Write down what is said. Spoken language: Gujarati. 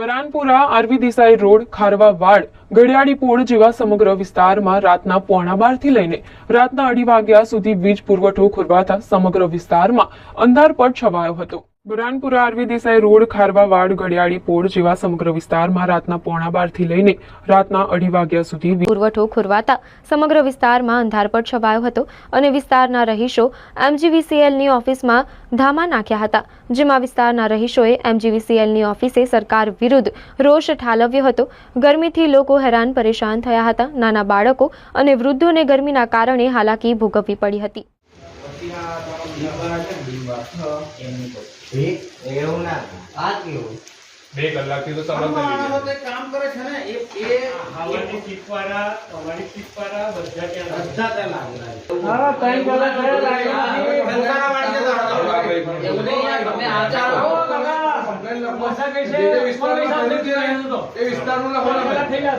Buranpura R V Desai road, Kharwa Wad, Gadiyali Pol જેવા સમગ્ર વિસ્તારમાં રાતના પોણા બારથી લઈને રાતના અઢી વાગ્યા સુધી વીજ પુરવઠો ખોરવાતા સમગ્ર વિસ્તારમાં અંધારપટ છવાયો હતો. Buranpura R V Desai road, Kharwa Wad, Gadiyali Pol જેવા સમગ્ર વિસ્તારમાં રાતના પોણા બારથી લઈને રાતના અઢી વાગ્યા સુધી પુરવઠો ખોરવાતા સમગ્ર વિસ્તારમાં અંધારપટ છવાયો હતો અને વિસ્તારના રહીશો એમજીવીસીએલની ઓફિસમાં ધામા નાખ્યા હતા, જેમાં વિસ્તારના રહીશોએ એમજીવીસીએલની ઓફિસે સરકાર વિરુદ્ધ રોષ ઠાલવ્યો હતો. ગરમીથી લોકો હેરાન પરેશાન થયા હતા. નાના બાળકો અને વૃદ્ધોને ગરમીના કારણે હાલાકી ભોગવવી પડી હતી. એવું ના આ કેવું બે કલાકથી તો આમ સમજ માણસો નથી તે કામ કરે છે ને એ એ હવાની ટીપારા હવાની ટીપારા બધા ત્યાં બધા ત્યાં લાગેલા હા ત્રણ કલાક થયા લાગે. પોતાના વાળીને તો હળગાવો. એવું નહીં યાર, તમે આ ચાલો. મસા કઈ છે? કોઈ સાહેબ નથી રહેતું તો. ત્રણ કલાક થઈ ગયા,